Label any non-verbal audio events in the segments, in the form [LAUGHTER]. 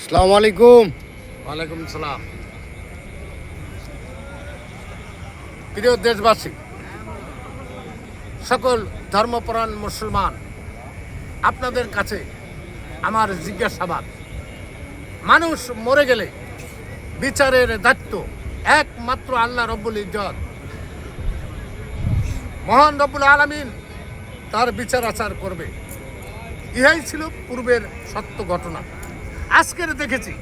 আসসালামু আলাইকুম। ওয়ালাইকুম সালাম। প্রিয় দেশবাসী সকল ধর্মপ্রাণ মুসলমান আপনাদের কাছে আমার জিজ্ঞাসাবাদ। মানুষ মরে গেলে বিচারের দায়িত্ব একমাত্র আল্লাহ রব্বুল ইজ্জত। মহান রব্বুল আলমিন তার বিচার আচার করবে। ইহাই ছিল পূর্বের সত্য ঘটনা। আজকের দেখেছি।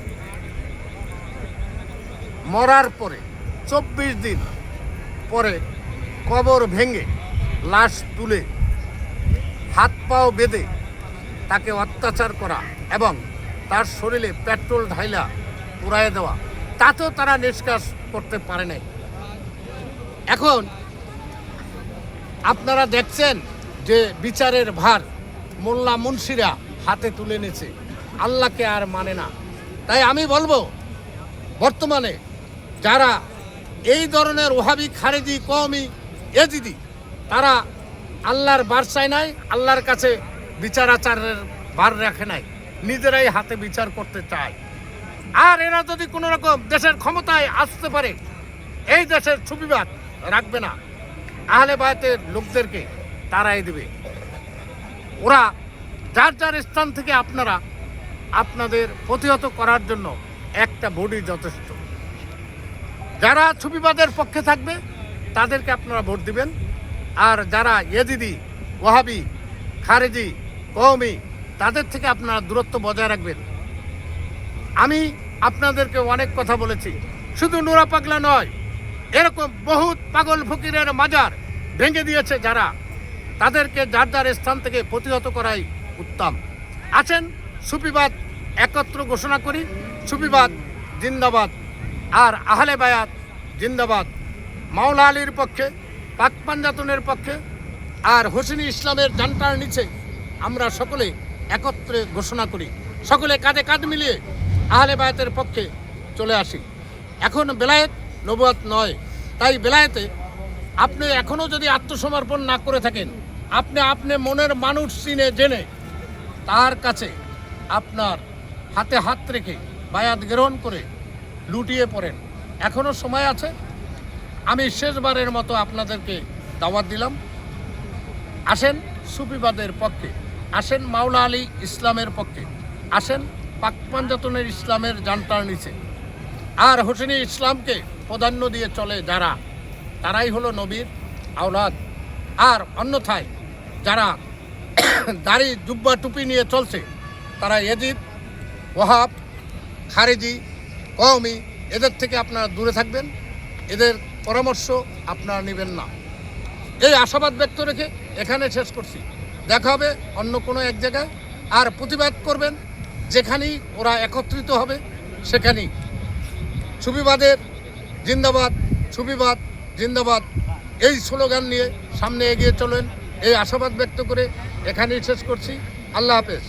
মরার পরে, চব্বিশ দিন পরে কবর ভেঙে লাশ তুলে হাত পাও বেঁধে তাকে অত্যাচার করা এবং তার শরীরে পেট্রোল ঢাইলা পুড়ায় দেওয়া, তাতেও তারা নিষ্কাশ করতে পারে নাই। এখন আপনারা দেখছেন যে বিচারের ভার মোল্লা মুন্সিরা হাতে তুলে নিয়েছে। আল্লাহকে আর মানে না। তাই আমি বলব, বর্তমানে যারা এই ধরনের ওহাবি, খারেজি কমি এজিদি, তারা আল্লাহর বার চায় নাই, আল্লাহর কাছে বিচার আচারের বার রাখে নাই, নিজেরাই হাতে বিচার করতে চায়। আর এরা যদি কোনো রকম দেশের ক্ষমতায় আসতে পারে, এই দেশের ছবিবাদ রাখবে না। আহলে বায়তের লোকদেরকে তারাই দেবে। ওরা যার যার স্থান থেকে আপনারা আপনাদের প্রতিহত করার জন্য একটা বডি যথেষ্ট। যারা ছবিবাদের পক্ষে থাকবে, তাদেরকে আপনারা ভোট দিবেন। আর যারা এদিদি ওহাবি খারেজি কৌমি তাদের থেকে আপনারা দূরত্ব বজায় রাখবেন। আমি আপনাদেরকে অনেক কথা বলেছি। শুধু নোরা পাগলা নয়, এরকম বহুত পাগল ফকিরের মাজার ভেঙে দিয়েছে যারা। তাদেরকে যার যার স্থান থেকে প্রতিহত করাই উত্তম। আছেন সুফিবাদ একত্র ঘোষণা করি সুফিবাদ জিন্দাবাদ আর আহলে বায়াত জিন্দাবাদ। মাওলা আলীর পক্ষে, পাক পাঞ্জাতনের পক্ষে আর হোসেনি ইসলামের জানটার নিচে আমরা সকলে একত্রে ঘোষণা করি। সকলে কাঁধে কাঁধ মিলিয়ে আহলে বায়াতের পক্ষে চলে আসি। এখন বেলায়েত নবুয়াত নয়, তাই বেলায়েতে আপনি এখনও যদি আত্মসমর্পণ না করে থাকেন, আপনি আপনি মনের মানুষ চিনে, জেনে তার কাছে আপনার হাতে হাত রেখে বায়াত গ্রহণ করে লুটিয়ে পড়েন। এখনও সময় আছে? আমি শেষবারের মতো আপনাদেরকে দাওয়াত দিলাম। আসেন সুফিবাদের পক্ষে, আসেন মাওলা আলী ইসলামের পক্ষে, আসেন পাক পাঞ্জাতনের ইসলামের জানটার নিচে। আর হোসেনি ইসলামকে প্রাধান্য দিয়ে চলে যারা, তারাই হলো নবীর আওলাদ। আর অন্যথায় যারা [COUGHS] দাড়ি জুব্বা টুপি নিয়ে চলছে তারা এজিদ ওহাব খারেজি, কওমি, এদের থেকে আপনারা দূরে থাকবেন। এদের পরামর্শ আপনারা নেবেন না। এই আশাবাদ ব্যক্ত রেখে এখানে শেষ করছি। দেখা হবে অন্য কোনো এক জায়গায়। আর প্রতিবাদ করবেন যেখানেই ওরা একত্রিত হবে, সেখানেই। ছবিবাদের জিন্দাবাদ, ছবিবাদ, জিন্দাবাদ, এই স্লোগান নিয়ে সামনে এগিয়ে চলেন। এই আশাবাদ ব্যক্ত করে এখানেই শেষ করছি। আল্লাহ হাফেজ।